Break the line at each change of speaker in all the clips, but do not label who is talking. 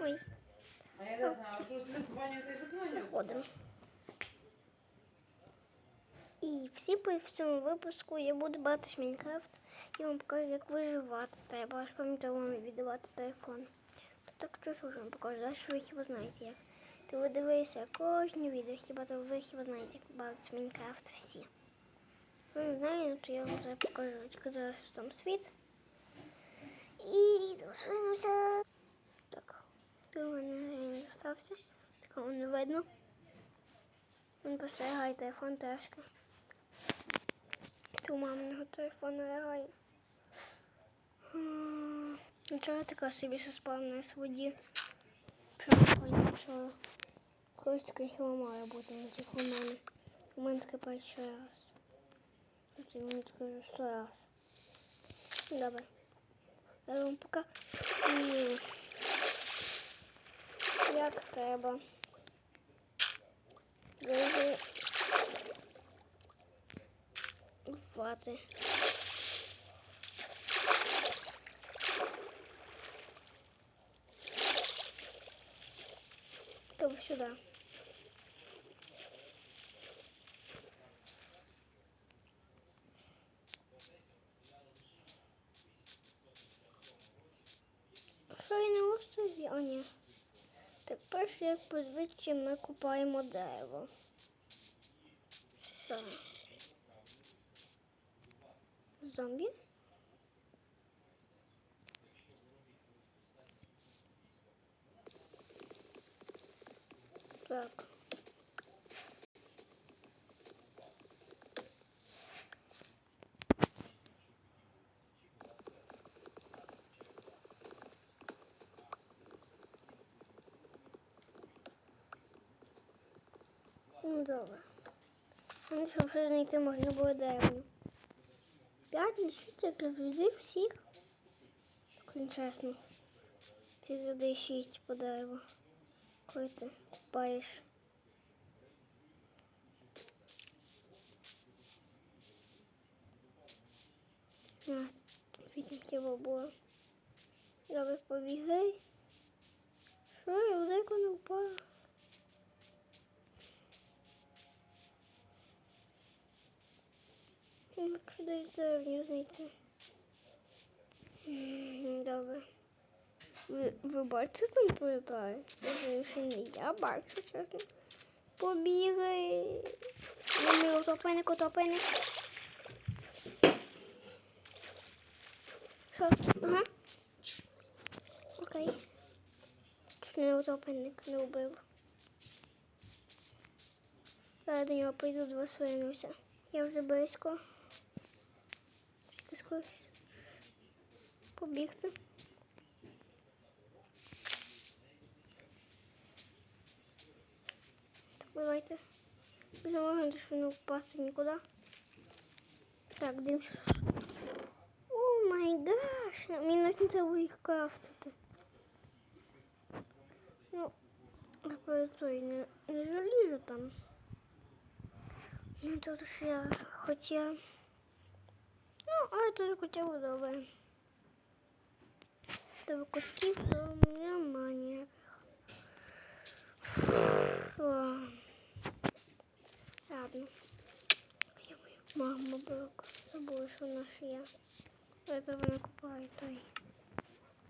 Ой,
А я не знаю, що ж визвонювати і визвонювати?
ходимо. І всі по в цьому випуску я буду брати з Майнкрафт і вам покажу, як виживати треба. Аж пам'ятаю вам віддавати телефон. То так що ж вам покажу, а що ви хіба знаєте як. Ти ви дивилися кожне відео, хіба то ви хіба знаєте, як брати з Майнкрафт всі. Ви не знаєте, то я вам зараз покажу. Тільки зараз там світ. І відео свинуться. Так, Мене не стався. Такого не видно. Він просто лягає телефон тяжко. Ти у маминого телефону лягає. Нічого така собі що спав на воді. Прямо нічого. Колись таке хіба має бути, не тільки у мене. Таке перший раз. Тут мені скажу сто раз. Добре. Я вам пока. Як треба. Виживати. Тобто сюди. Що і на острові? Тепер, як позвичай, ми купаємо дерево. Все. Зомбі. Так. Добре. Ну що, вже знайти можна було дерево. П'ять, ну що це завжди всіх? Так чесно. Ти завжди шість по дереву. Коли ти купаєш. А, вісім хіба було. Добре, побігай. Що, я далеко не впала? Якщо десь деревню знайти. Добре. Ви, ви бачите там політає? Я ще не я бачу, чесно. Побігай. Мій утопленник, утопленник. Що? Ага. Окей. Чуть не утопленник не вбив. Зараз до нього прийду два свинуся. Я вже близько. Ти скось побігти. Так, давайте. Не можна що не впасти нікуди. Так, дивимося. О май гаш! Мені навіть не треба їх крафтити. Ну, той не, не жалію там. Ну, тут ж я хотя... Ну, а тут хоча б добре. Тебе кусків то нема ніяких. О. Ладно. Я мою маму брок. Забула, що наш я. Я тебе не купаю той.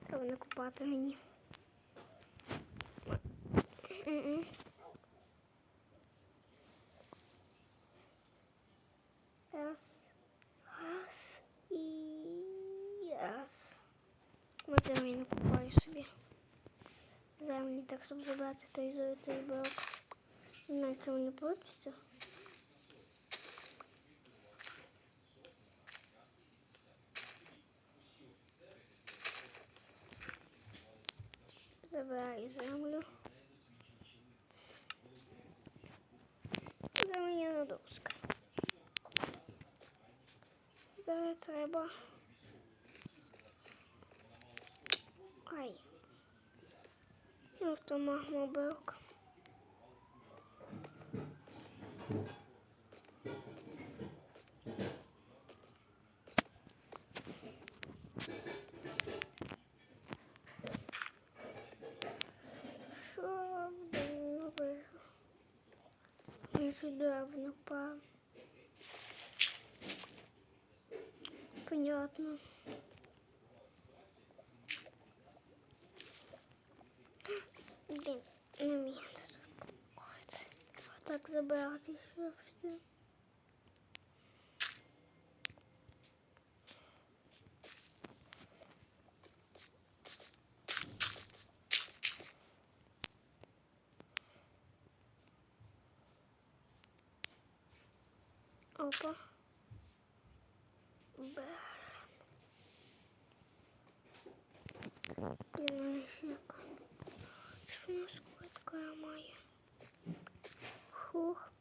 Треба не купати мені. М-м. Раз. Раз. От я мені купаю собі землі, так щоб забрати той золотий блок. Не знаю, чому не вийде. Забираю землю. Заміняна доска. Зараз треба. Tamam baba yok. Що вижу? Нещодавно. Понятно. Блін, не вмію тут. От. Так забирати ще все. Опа. Берем. Динаміка. Що у нас квитка має? Фух.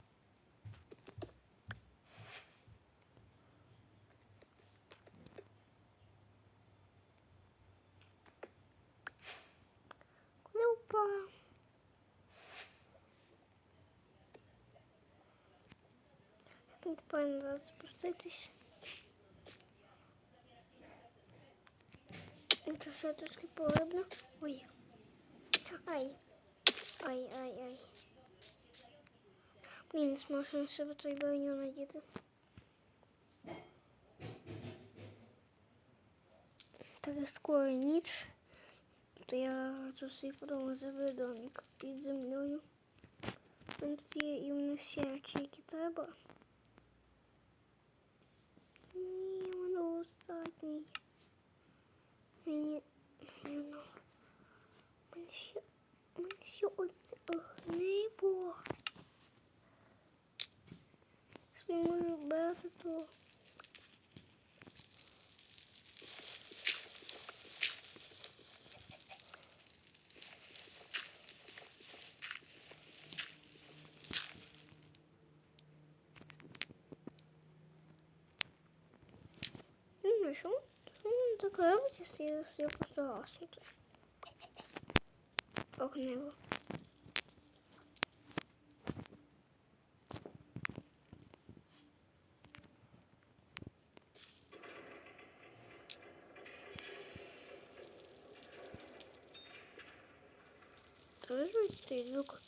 Не тепер зараз спуститись? Нічого, що трошки порибно. Ой. Ай. Ай, ай, ай. Блін, не зможу на себе той броню надіти. Так як скоро ніч, то я тут собі подумала заберу домик під землею. Він тут є іменно всі речі, які треба. Ні, воно останній. Мені, ну, мене ще, мене ще одне огниво. Що можу брати то. Знаю, що Ну, так робить, якщо я, я просто гаснути. Тоже стоит звук.